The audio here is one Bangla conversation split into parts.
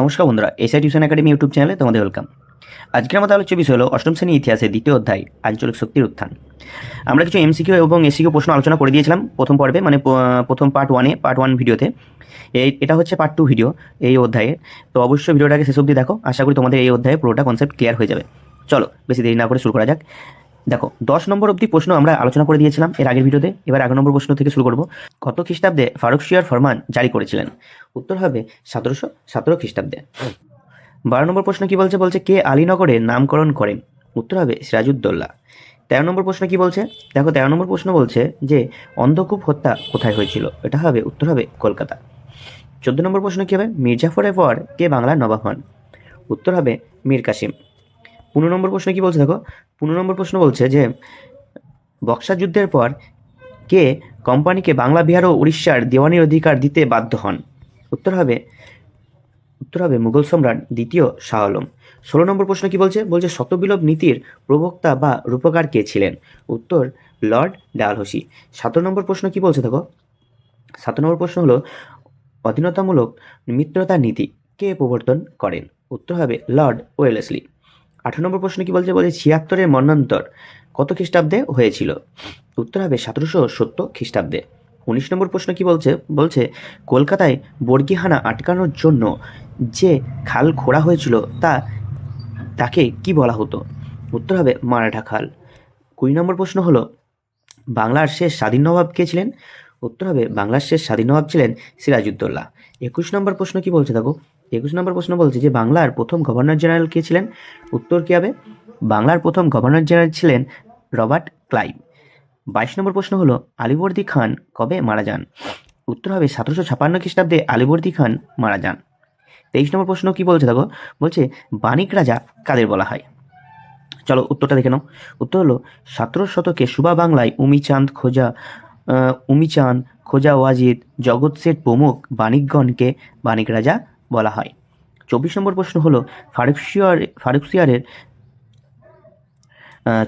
নমস্কার বন্ধুরা, এসআই টিউশন একাডেমি ইউটিউব চ্যানেলে তোমাদের ওয়েলকাম। আজকের আমাদের আলোচ্য বিষয় হলো অষ্টম শ্রেণি ইতিহাসের দ্বিতীয় অধ্যায়, আঞ্চলিক শক্তির উত্থান। আমরা কিছু এমসিকিউ এবং এসিকিউ প্রশ্ন আলোচনা করে দিয়েছিলাম প্রথম পর্বে মানে প্রথম পার্ট ওয়ানে পার্ট ওয়ান ভিডিওতে এই এটা হচ্ছে পার্ট টু ভিডিও এই অধ্যায়ে। তো অবশ্যই ভিডিওটাকে শেষ অবধি দেখো। আশা করি তোমাদের এই অধ্যায়ে পুরোটা কনসেপ্ট ক্লিয়ার হয়ে যাবে। চলো, বেশি দেরি না করে শুরু করা যাক। দেখো, দশ নম্বর অবধি প্রশ্ন আমরা আলোচনা করে দিয়েছিলাম এর আগের ভিডিওতে। এবার এক নম্বর প্রশ্ন থেকে শুরু করব। কত খ্রিস্টাব্দে ফারুক শিয়ার ফরমান জারি করেছিলেন? উত্তর হবে সতেরোশো সতেরো খ্রিস্টাব্দে। বারো নম্বর প্রশ্ন কি বলছে? বলছে, কে আলীনগরের নামকরণ করেন? উত্তর হবে সিরাজউদ্দৌলা। তেরো নম্বর প্রশ্ন কি বলছে? দেখো, তেরো নম্বর প্রশ্ন বলছে যে, অন্ধকূপ হত্যা কোথায় হয়েছিল? এটা হবে, উত্তর হবে কলকাতা। চোদ্দ নম্বর প্রশ্ন কি হবে? মির্জাফরের পর কে বাংলার নবাব হন? উত্তর হবে মীর কাসিম। পনেরো নম্বর প্রশ্ন কি বলছে দেখো? পনেরো নম্বর প্রশ্ন বলছে যে বক্সা যুদ্ধের পর কে কোম্পানিকে বাংলা, বিহার ও উড়িষ্যার দেওয়ানির অধিকার দিতে বাধ্য হন? উত্তর হবে উত্তর হবে মুঘল সম্রাট দ্বিতীয় শাহ আলম। ষোলো নম্বর প্রশ্ন কি বলছে? বলছে শতবিলোপ নীতির প্রবক্তা বা রূপকার কে ছিলেন? উত্তর, লর্ড ডালহসি। সতেরো নম্বর প্রশ্ন কি বলছে দেখো? সাত নম্বর প্রশ্ন হলো, অধীনতামূলক মিত্রতার নীতি কে প্রবর্তন করেন? উত্তর হবে লর্ড ওয়েলেসলি। আঠারো নম্বর প্রশ্ন কি বলছে? বলছে ছিয়াত্তরের মন্বন্তর কত খ্রিস্টাব্দে হয়েছিল? উত্তর হবে সতেরোশো সত্তর খ্রিস্টাব্দে। উনিশ নম্বর প্রশ্ন কি বলছে? বলছে কলকাতায় বর্গিহানা আটকানোর জন্য যে খাল খোঁড়া হয়েছিল তা, তাকে কি বলা হতো? উত্তর হবে মারাঠা খাল। কুড়ি নম্বর প্রশ্ন হলো, বাংলার শেষ স্বাধীন নবাব কে ছিলেন? উত্তর হবে বাংলার শেষ স্বাধীন নবাব ছিলেন সিরাজউদ্দৌলা। একুশ নম্বর প্রশ্ন কি বলছে দেখো? একুশ নম্বর প্রশ্ন বলছে যে, বাংলার প্রথম গভর্নর জেনারেল কে ছিলেন? উত্তর কি হবে? বাংলার প্রথম গভর্নর জেনারেল ছিলেন রবার্ট ক্লাইভ। বাইশ নম্বর প্রশ্ন হলো, আলিবর্দী খান কবে মারা যান? উত্তর হবে সতেরোশো ছাপান্ন খ্রিস্টাব্দে আলিবর্দী খান মারা যান। তেইশ নম্বর প্রশ্ন কি বলছে দেখো? বলছে বাণিক রাজা কাদের বলা হয়? চলো উত্তরটা দেখে নাও। উত্তর হলো, সতেরো শতকে সুবা বাংলায় উমিচাঁদ খোজা উমিচাঁদ খোজা ওয়াজিদ জগৎ শেঠ প্রমুখ বাণিকগণকে বাণিক রাজা বলা হয়। চব্বিশ নম্বর প্রশ্ন হলো ফারুকশিয়ার ফারুকশিয়ারের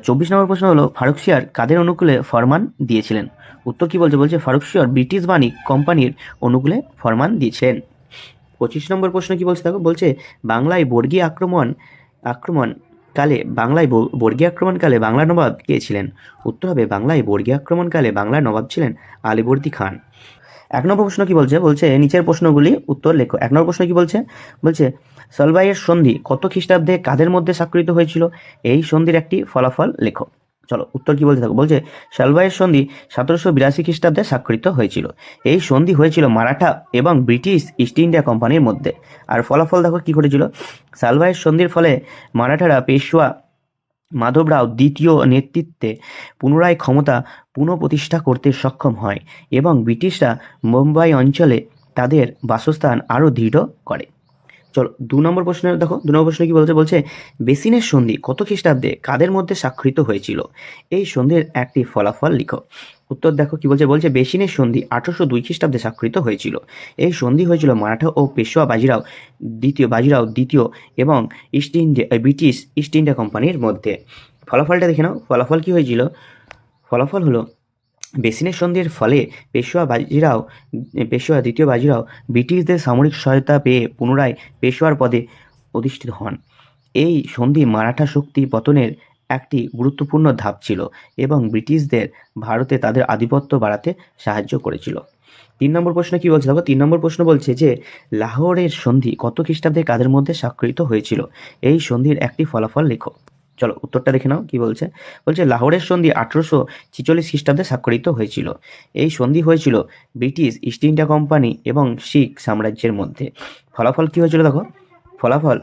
চব্বিশ নম্বর প্রশ্ন হলো ফারুকশিয়ার কাদের অনুকূলে ফরমান দিয়েছিলেন? উত্তর কি বলছে? বলছে ফারুকশিয়ার ব্রিটিশ বাণিক কোম্পানির অনুকূলে ফরমান দিয়েছিলেন পঁচিশ নম্বর প্রশ্ন কি বলছে দেখো? বলছে, বাংলায় বর্গী আক্রমণ আক্রমণ কালে বাংলায় ব- বর্গী আক্রমণকালে বাংলা নবাব কে ছিলেন? উত্তর হবে, বাংলায় বর্গী আক্রমণকালে বাংলার নবাব ছিলেন আলিবর্দী খান। এক নম্বর প্রশ্ন কি বলছে? বলছে, নিচের প্রশ্নগুলি উত্তর লেখো। এক নম্বর প্রশ্ন কি বলছে? বলছে, সলবাইয়ের সন্ধি কত খ্রিস্টাব্দে কাদের মধ্যে স্বাক্ষরিত হয়েছিল? এই সন্ধির একটি ফলাফল লেখো। চলো, উত্তর কি বলতে থাকো বলছে, সালবাইয়ের সন্ধি সতেরোশো বিরাশি খ্রিস্টাব্দে স্বাক্ষরিত হয়েছিল। এই সন্ধি হয়েছিল মারাঠা এবং ব্রিটিশ ইস্ট ইন্ডিয়া কোম্পানির মধ্যে। আর ফলাফল দেখো কি ঘটেছিল? সালবাইয়ের সন্ধির ফলে মারাঠারা পেশোয়া মাধবরাও দ্বিতীয় নেতৃত্বে পুনরায় ক্ষমতা পুনঃপ্রতিষ্ঠা করতে সক্ষম হয় এবং ব্রিটিশরা মুম্বাই অঞ্চলে তাদের বাসস্থান আরও দৃঢ় করে। চলো, দু নম্বর প্রশ্ন দেখো, দু নম্বর প্রশ্ন কি বলছে? বলছে, বেসিনের সন্ধি কত খ্রিস্টাব্দে কাদের মধ্যে স্বাক্ষরিত হয়েছিল? এই সন্ধির একটি ফলাফল লিখো। উত্তর দেখো কি বলছে? বলছে বেসিনের সন্ধি। আঠারোশো দুই খ্রিস্টাব্দে স্বাক্ষরিত হয়েছিল। এই সন্ধি হয়েছিল মারাঠা ও পেশোয়া বাজিরাও, দ্বিতীয় বাজিরাও, দ্বিতীয় এবং East India British East India কোম্পানির মধ্যে। ফলাফলটা দেখে নাও। ফলাফল কি হয়েছিল? ফলাফল হলো বেসিনের সন্ধির ফলে পেশোয়া বাজিরাও, পেশোয়া দ্বিতীয় বাজিরাও ব্রিটিশদের সামরিক সহায়তা পেয়ে পুনরায় পেশোয়ার পদে অধিষ্ঠিত হন। এই সন্ধি মারাঠা শক্তি পতনের একটি গুরুত্বপূর্ণ ধাপ ছিল এবং ব্রিটিশদের ভারতে তাদের আধিপত্য বাড়াতে সাহায্য করেছিল। তিন নম্বর প্রশ্ন কি বলছে? দেখো, তিন নম্বর প্রশ্ন বলছে যে, লাহোরের সন্ধি কত খ্রিস্টাব্দে কাদের মধ্যে স্বাক্ষরিত হয়েছিল? এই সন্ধির একটি ফলাফল লেখো। চলো, উত্তরটা দেখে নাও, কি বলছে? বলছে, লাহোরের সন্ধি আঠেরোশো ছিচল্লিশ খ্রিস্টাব্দে স্বাক্ষরিত হয়েছিল। এই সন্ধি হয়েছিল ব্রিটিশ ইস্ট ইন্ডিয়া কোম্পানি এবং শিখ সাম্রাজ্যের মধ্যে। ফলাফল কি হয়েছিল দেখো? ফলাফল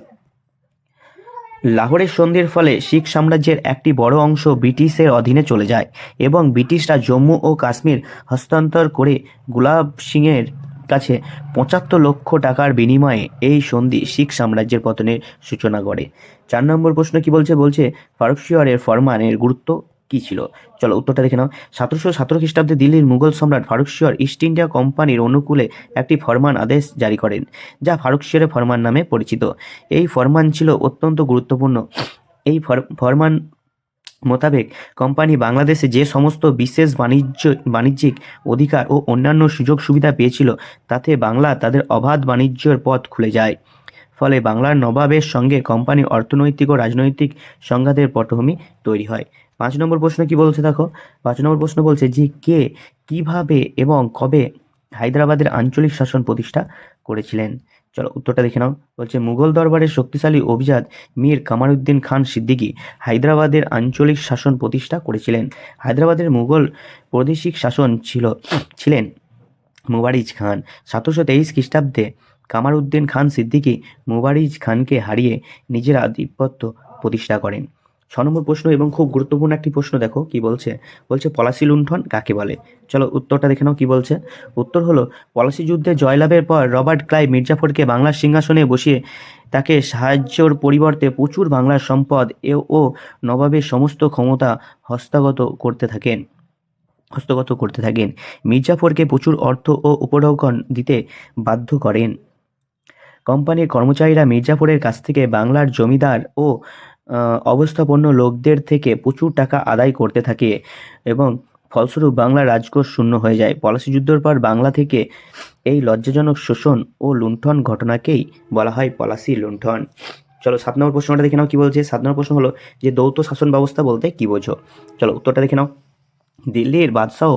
লাহোরের সন্ধির ফলে শিখ সাম্রাজ্যের একটি বড় অংশ ব্রিটিশের অধীনে চলে যায় এবং ব্রিটিশরা জম্মু ও কাশ্মীর হস্তান্তর করে গুলাব সিংয়ের কাছে পঁচাত্তর লক্ষ টাকার বিনিময়ে এই সন্ধি শিখ সাম্রাজ্যের পতনের সূচনা করে চার নম্বর প্রশ্ন কি বলছে? বলছে ফারুকশিয়রের ফরমানের গুরুত্ব কি ছিল? চলো উত্তরটা দেখে নাও। সতেরোশো সতেরো খ্রিস্টাব্দে দিল্লির মুঘল সম্রাট ফারুকশিয়র ইস্ট ইন্ডিয়া কোম্পানির অনুকূলে একটি ফরমান আদেশ জারি করেন, যা ফারুকশিয়রের ফরমান নামে পরিচিত। এই ফরমান ছিল অত্যন্ত গুরুত্বপূর্ণ। এই ফর- ফরমান মোতাবেক কোম্পানি বাংলাদেশে যে সমস্ত বিশেষ বাণিজ্য, বাণিজ্যিক অধিকার ও অন্যান্য সুযোগ সুবিধা পেয়েছিল, তাতে বাংলা তাদের অবাধ বাণিজ্যের পথ খুলে যায়। ফলে বাংলার নবাবের সঙ্গে কোম্পানির অর্থনৈতিক ও রাজনৈতিক সংঘাতের পটভূমি তৈরি হয়। পাঁচ নম্বর প্রশ্ন কি বলছে দেখো? পাঁচ নম্বর প্রশ্ন বলছে যে কে, কীভাবে এবং কবে হায়দ্রাবাদের আঞ্চলিক শাসন প্রতিষ্ঠা করেছিলেন? চলো উত্তরটা দেখে নাও। বলছে, মুঘল দরবারের শক্তিশালী অভিজাত মীর কামারউদ্দিন খান সিদ্দিকী হায়দ্রাবাদের আঞ্চলিক শাসন প্রতিষ্ঠা করেছিলেন। হায়দ্রাবাদের মুঘল প্রাদেশিক শাসন ছিল, ছিলেন মুবারিজ খান। সতেরোশো তেইশ খ্রিস্টাব্দে কামারউদ্দিন খান সিদ্দিকী মুবারিজ খানকে হারিয়ে নিজের আধিপত্য প্রতিষ্ঠা করেন। ছ নম্বর প্রশ্ন এবং খুব গুরুত্বপূর্ণ একটি প্রশ্ন দেখো, কি বলছে? বলছে, পলাশি লুণ্ঠন কাকে বলে? চলো উত্তরটা দেখে নাও কি বলছে। উত্তর হলো, পলাশি যুদ্ধে জয়লাভের পর রবার্ট ক্লাইভ মির্জাফরকে বাংলার সিংহাসনে বসিয়ে তাকে সাহায্যর পরিবর্তে প্রচুর বাংলার সম্পদ এ ও নবাবের সমস্ত ক্ষমতা হস্তগত করতে থাকেন। হস্তগত করতে থাকেন। মির্জাফরকে প্রচুর অর্থ ও উপঢৌকন দিতে বাধ্য করেন। কোম্পানির কর্মচারীরা মির্জাপুরের কাছ থেকে বাংলার জমিদার ও অবস্থাপন্ন লোকদের থেকে প্রচুর টাকা আদায় করতে থাকে এবং ফলস্বরূপ বাংলার রাজকোষ শূন্য হয়ে যায়। পলাশি যুদ্ধের পর বাংলা থেকে এই লজ্জাজনক শোষণ ও লুণ্ঠন ঘটনাকেই বলা হয় পলাশি লুণ্ঠন। চলো সাত নম্বর প্রশ্নটা দেখে নাও কি বলছে। সাত নম্বর প্রশ্ন হলো যে দৌত শাসন ব্যবস্থা বলতে কি বোঝো? চলো উত্তরটা দেখে নাও। দিল্লির বাদশাহ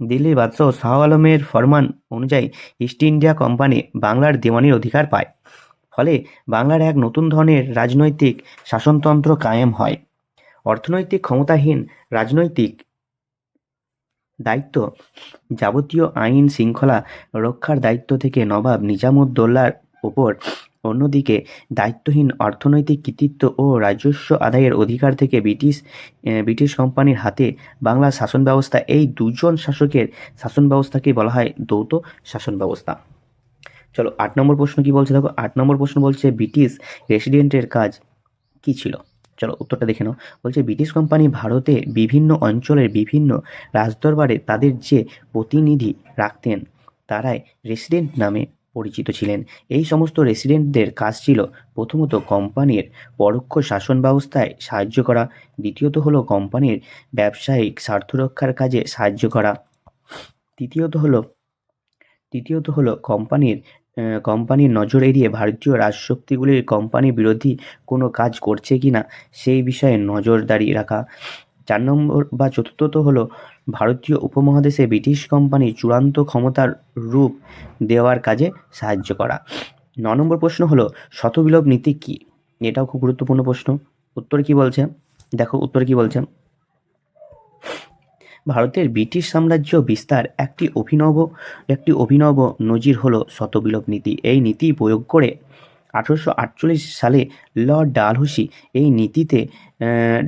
দিল্লির বাদশাহ শাহ আলমের ফরমান অনুযায়ী ইস্ট ইন্ডিয়া কোম্পানি বাংলার দেওয়ানির অধিকার পায়। ফলে বাংলার এক নতুন ধরনের রাজনৈতিক শাসনতন্ত্র কায়েম হয়। অর্থনৈতিক ক্ষমতাহীন রাজনৈতিক দায়িত্ব যাবতীয় আইন শৃঙ্খলা রক্ষার দায়িত্ব থেকে নবাব নিজামুদ্দৌলার ওপর অন্যদিকে দায়িত্বহীন অর্থনৈতিক কৃতিত্ব ও রাজস্ব আদায়ের অধিকার থেকে ব্রিটিশ ব্রিটিশ কোম্পানির হাতে বাংলার শাসন ব্যবস্থা এই দুজন শাসকের শাসন ব্যবস্থাকে বলা হয় দৌত শাসন ব্যবস্থা চলো আট নম্বর প্রশ্ন কি বলছে? দেখো, আট নম্বর প্রশ্ন বলছে ব্রিটিশ রেসিডেন্টের কাজ কি ছিল? চলো উত্তরটা দেখে নাও। বলছে ব্রিটিশ কোম্পানি ভারতে বিভিন্ন অঞ্চলের বিভিন্ন রাজদরবারে তাদের যে প্রতিনিধি রাখতেন, তারাই রেসিডেন্ট নামে পরিচিত ছিলেন। এই সমস্ত রেসিডেন্টদের কাজ ছিল প্রথমত কোম্পানির পরোক্ষ শাসন ব্যবস্থায় সাহায্য করা, দ্বিতীয়ত হলো কোম্পানির ব্যবসায়িক স্বার্থ রক্ষার কাজে সাহায্য করা। তৃতীয়ত হলো তৃতীয়ত হলো কোম্পানির কোম্পানির নজর এড়িয়ে ভারতীয় রাজশক্তিগুলির কোম্পানি বিরোধী কোনো কাজ করছে কি না সেই বিষয়ে নজরদারি রাখা। চার নম্বর বা চতুর্থত হলো ভারতীয় উপমহাদেশে ব্রিটিশ কোম্পানির চূড়ান্ত ক্ষমতার রূপ দেওয়ার কাজে সাহায্য করা। ন নম্বর প্রশ্ন হলো, শতবিলোপ নীতি কী? এটাও খুব গুরুত্বপূর্ণ প্রশ্ন। উত্তর কি বলছে? দেখো উত্তর কি বলছে। ভারতের ব্রিটিশ সাম্রাজ্য বিস্তার একটি অভিনব একটি অভিনব নজির হলো শতবিলোপ নীতি। এই নীতি প্রয়োগ করে আঠারোশো আটচল্লিশ সালে লর্ড ডালহৌসি এই নীতিতে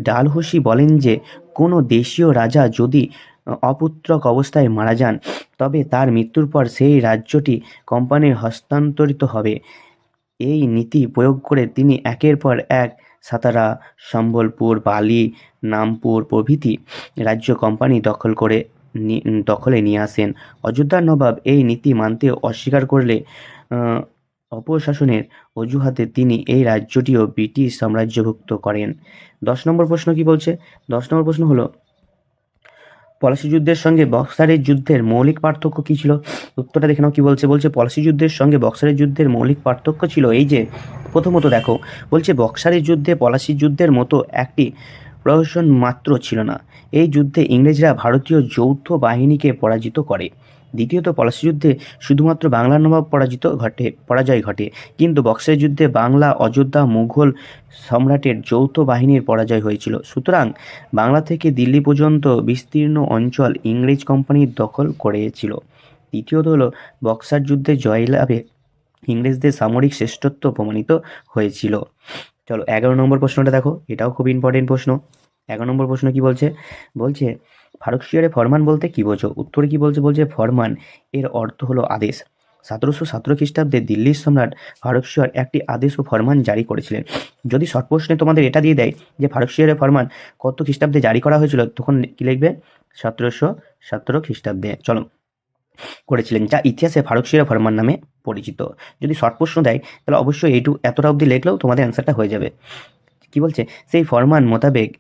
ডালহৌসি বলেন যে, কোনো দেশীয় রাজা যদি অপুত্রক অবস্থায় মারা যান, তবে তার মৃত্যুর পর সেই রাজ্যটি কোম্পানির হস্তান্তরিত হবে। এই নীতি প্রয়োগ করে তিনি একের পর এক সাতারা, সম্বলপুর, বালি, নামপুর প্রভৃতি রাজ্য কোম্পানি দখল করে দখলে নিয়ে আসেন। অযোধ্যা নবাব এই নীতি মানতে অস্বীকার করলে অপশাসনের অজুহাতে তিনি এই রাজ্যটিও ব্রিটিশ সাম্রাজ্যভুক্ত করেন। দশ নম্বর প্রশ্ন কি বলছে? দশ নম্বর প্রশ্ন হলো, পলাশি যুদ্ধের সঙ্গে বক্সারের যুদ্ধের মৌলিক পার্থক্য কী ছিল? উত্তরটা দেখে নাও কি বলছে। বলছে, পলাশি যুদ্ধের সঙ্গে বক্সারের যুদ্ধের মৌলিক পার্থক্য ছিল এই যে, প্রথমত দেখো, বলছে বক্সারের যুদ্ধে পলাশি যুদ্ধের মতো একটি প্রহসন মাত্র ছিল না। এই যুদ্ধে ইংরেজরা ভারতীয় যৌথ বাহিনীকে পরাজিত করে। দ্বিতীয়ত পলাশি যুদ্ধে শুধুমাত্র বাংলার নবাব পরাজিত ঘটে, পরাজয় ঘটে। কিন্তু বক্সের যুদ্ধে বাংলা, অযোধ্যা, মুঘল সম্রাটের যৌথ বাহিনীর পরাজয় হয়েছিল। সুতরাং বাংলা থেকে দিল্লি পর্যন্ত বিস্তীর্ণ অঞ্চল ইংরেজ কোম্পানির দখল করেছিল। তৃতীয়ত হলো বক্সার যুদ্ধে জয়লাভে ইংরেজদের সামরিক শ্রেষ্ঠত্ব প্রমাণিত হয়েছিল। চলো এগারো নম্বর প্রশ্নটা দেখো, এটাও খুব ইম্পর্টেন্ট প্রশ্ন। এগারো নম্বর প্রশ্ন কি বলছে? বলছে ফারুকশিয়ারে ফরমান বলতে কি বোঝো? উত্তরে কি বলছে? বলছে, ফরমান, এর অর্থ হলো আদেশ। সতেরোশো সতেরো খ্রিস্টাব্দে দিল্লির সম্রাট ফারুকশিয়ার একটি আদেশ ও ফরমান জারি করেছিলেন। যদি শর্ট প্রশ্নে তোমাদের এটা দিয়ে দেয় যে ফারুকশিয়ারের ফরমান কত খ্রিস্টাব্দে জারি করা হয়েছিল, তখন কি লিখবে? সতেরোশো সতেরো খ্রিস্টাব্দে। চলো, করেছিলেন যা ইতিহাসে ফারুকশিয়ার ফরমান নামে পরিচিত। যদি শর্ট প্রশ্ন দেয়, তাহলে অবশ্যই এইটু এতটা অবধি লিখলেও তোমাদের অ্যান্সারটা হয়ে যাবে। কি বলছে? সেই ফরমান মোতাবেক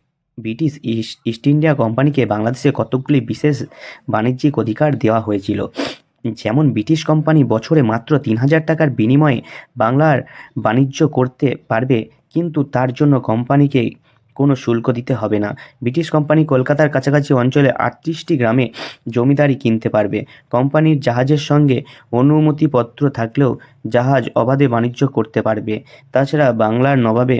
ব্রিটিশ ইস্ট ইস্ট ইন্ডিয়া কোম্পানিকে বাংলাদেশে কতকগুলি বিশেষ বাণিজ্যিক অধিকার দেওয়া হয়েছিল। যেমন ব্রিটিশ কোম্পানি বছরে মাত্র তিন হাজার টাকার বিনিময়ে বাংলার বাণিজ্য করতে পারবে, কিন্তু তার জন্য কোম্পানিকে কোনো শুল্ক দিতে হবে না। ব্রিটিশ কোম্পানি কলকাতার কাছাকাছি অঞ্চলে আটত্রিশটি গ্রামে জমিদারি কিনতে পারবে। কোম্পানির জাহাজের সঙ্গে অনুমতিপত্র থাকলেও জাহাজ অবাধে বাণিজ্য করতে পারবে। তাছাড়া বাংলার নবাবে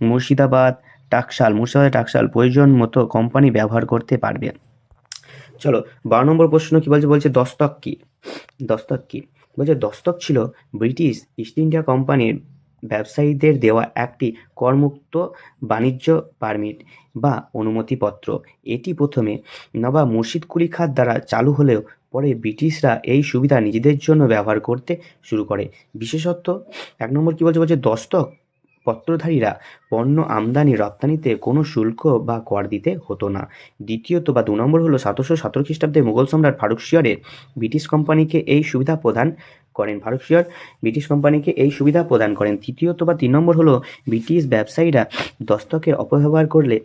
মুর্শিদাবাদ টাকশাল, মুর্শিদাবাদ টাকশাল প্রয়োজন মতো কোম্পানি ব্যবহার করতে পারবে। চলো, বারো নম্বর প্রশ্ন কি বলছে? বলছে দস্তক কি? দস্তক কি? বলছে দস্তক ছিল ব্রিটিশ ইস্ট ইন্ডিয়া কোম্পানির ব্যবসায়ীদের দেওয়া একটি করমুক্ত বাণিজ্য পারমিট বা অনুমতিপত্র। এটি প্রথমে নবাব মুর্শিদ কুলি খাত দ্বারা চালু হলেও পরে ব্রিটিশরা এই সুবিধা নিজেদের জন্য ব্যবহার করতে শুরু করে। বিশেষত এক নম্বর কী বলছে? বলছে দস্তক পত্রধারীরা পণ্য আমদানি রপ্তানিতে কোনো শুল্ক বা কর দিতে হতো না। দ্বিতীয়ত বা দু নম্বর হলো সতেরোশো সতেরো খ্রিস্টাব্দে মুঘল সম্রাট ফারুক শিয়রের ব্রিটিশ কোম্পানিকে এই সুবিধা প্রদান করেন। ফারুক শিয়র ব্রিটিশ কোম্পানিকে এই সুবিধা প্রদান করেন। তৃতীয়ত বা তিন নম্বর হলো ব্রিটিশ ব্যবসায়ীরা দস্তকের অপব্যবহার করলে,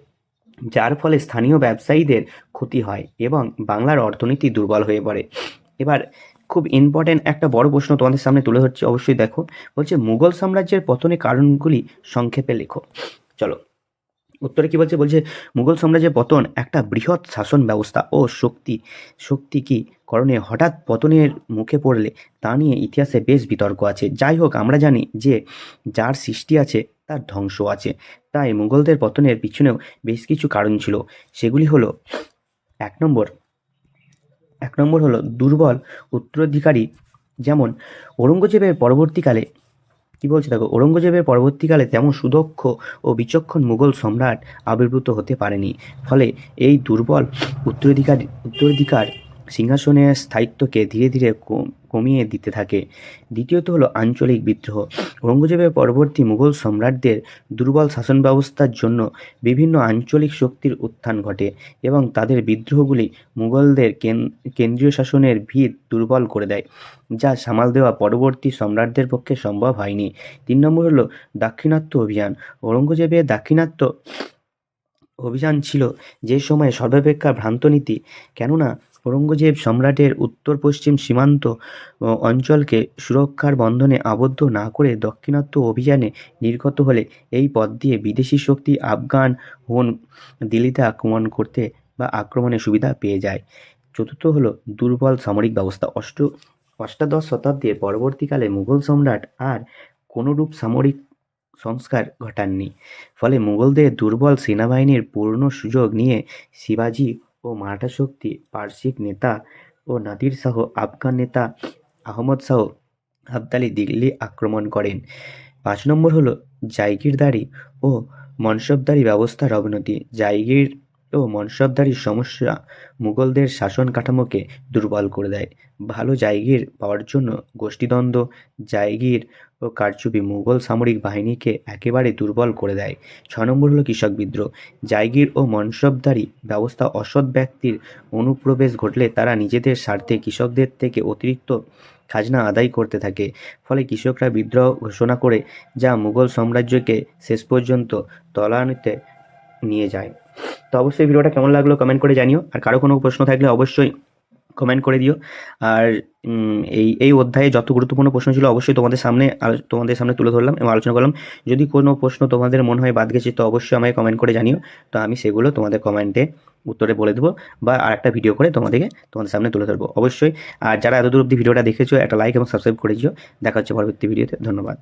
যার ফলে স্থানীয় ব্যবসায়ীদের ক্ষতি হয় এবং বাংলার অর্থনীতি দুর্বল হয়ে পড়ে। এবার খুব ইম্পর্ট্যান্ট একটা বড় প্রশ্ন তোমাদের সামনে তুলে ধরছি, অবশ্যই দেখো। বলছে, মুঘল সাম্রাজ্যের পতনের কারণগুলি সংক্ষেপে লেখো। চলো। উত্তরে কি বলছে? বলছে, মুঘল সাম্রাজ্যের পতন একটা বৃহৎ শাসন ব্যবস্থা ও শক্তি শক্তি কি করণে হঠাৎ পতনের মুখে পড়লে তা নিয়ে ইতিহাসে বেশ বিতর্ক আছে। যাই হোক, আমরা জানি যে যার সৃষ্টি আছে, তার ধ্বংস আছে। তাই মুঘলদের পতনের পিছনেও বেশ কিছু কারণ ছিল। সেগুলি হলো, এক নম্বর এক নম্বর হলো দুর্বল উত্তরাধিকারী, যেমন ঔরঙ্গজেবের পরবর্তীকালে, কী বলছে দেখো, ঔরঙ্গজেবের পরবর্তীকালে তেমন সুদক্ষ ও বিচক্ষণ মুঘল সম্রাট আবির্ভূত হতে পারেনি। ফলে এই দুর্বল উত্তরাধিকারী, উত্তরাধিকার সিংহাসনের স্থায়িত্বকে ধীরে ধীরে কমিয়ে দিতে থাকে। দ্বিতীয়ত হলো আঞ্চলিক বিদ্রোহ। ঔরঙ্গজেবের পরবর্তী মুঘল সম্রাটদের দুর্বল শাসন ব্যবস্থার জন্য বিভিন্ন আঞ্চলিক শক্তির উত্থান ঘটে এবং তাদের বিদ্রোহগুলি মুঘলদের কেন- কেন্দ্রীয় শাসনের ভিত দুর্বল করে দেয়, যা সামাল দেওয়া পরবর্তী সম্রাটদের পক্ষে সম্ভব হয়নি। তিন নম্বর হলো দাক্ষিণাত্য অভিযান। ঔরঙ্গজেবের দাক্ষিণাত্য অভিযান ছিল যে সময়ে সর্বাপেক্ষা ভ্রান্ত নীতি, কেননা ঔরঙ্গজেব সম্রাটের উত্তর পশ্চিম সীমান্ত অঞ্চলকে সুরক্ষার বন্ধনে আবদ্ধ না করে দক্ষিণাত্য অভিযানে নির্গত হলে এই পথ দিয়ে বিদেশি শক্তি আফগান হুন দিল্লিতে আক্রমণ করতে বা আক্রমণের সুবিধা পেয়ে যায়। চতুর্থ হলো দুর্বল সামরিক ব্যবস্থা। অষ্ট, অষ্টাদশ শতাব্দীর পরবর্তীকালে মুঘল সম্রাট আর কোনোরূপ সামরিক সংস্কার ঘটাননি। ফলে মুঘলদের দুর্বল সেনাবাহিনীর পূর্ণ সুযোগ নিয়ে শিবাজি ও মারাঠা শক্তি পার্শ্বিক নেতা ও নাদির শাহ, আফগান নেতা আহমদ শাহ আবদালি দিল্লি আক্রমণ করেন। পাঁচ নম্বর হলো জাইগিরদারি ও মনসবদারি ব্যবস্থার অবনতি। জায়গির ও মনসবদারির সমস্যা মুঘলদের শাসন কাঠামোকে দুর্বল করে দেয়। ভালো জায়গির পাওয়ার জন্য গোষ্ঠীদ্বন্দ্ব, জায়গির ও কারচুপি মুঘল সামরিক বাহিনীকে একেবারে দুর্বল করে দেয়। ছ নম্বর হলো কৃষক বিদ্রোহ। জায়গির ও মনসবদারি ব্যবস্থা অসৎ ব্যক্তির অনুপ্রবেশ ঘটলে তারা নিজেদের স্বার্থে কৃষকদের থেকে অতিরিক্ত খাজনা আদায় করতে থাকে। ফলে কৃষকরা বিদ্রোহ ঘোষণা করে যা মুঘল সাম্রাজ্যকে শেষ পর্যন্ত তলানিতে নিয়ে যায়। তো অবশ্যই ভিডিওটা কেমন লাগল কমেন্ট করে জানিও। আর কারও কোনো প্রশ্ন থাকলে অবশ্যই কমেন্ট করে দিও। আর এই এই অধ্যায়ে যত গুরুত্বপূর্ণ প্রশ্ন ছিল অবশ্যই তোমাদের সামনে তোমাদের সামনে তুলে ধরলাম এবং আলোচনা করলাম। যদি কোনো প্রশ্ন তোমাদের মনে হয় বাদ গেছে, তো অবশ্যই আমাকে কমেন্ট করে জানিও। তো আমি সেগুলো তোমাদের কমেন্টে উত্তরে বলে দেবো বা আরেকটা ভিডিও করে তোমাদেরকে তোমাদের সামনে তুলে ধরবো। অবশ্যই, আর যারা এতদূর অবধি ভিডিওটা দেখেছ, একটা লাইক এবং সাবস্ক্রাইব করে দিও। দেখা হচ্ছে পরবর্তী ভিডিওতে ধন্যবাদ।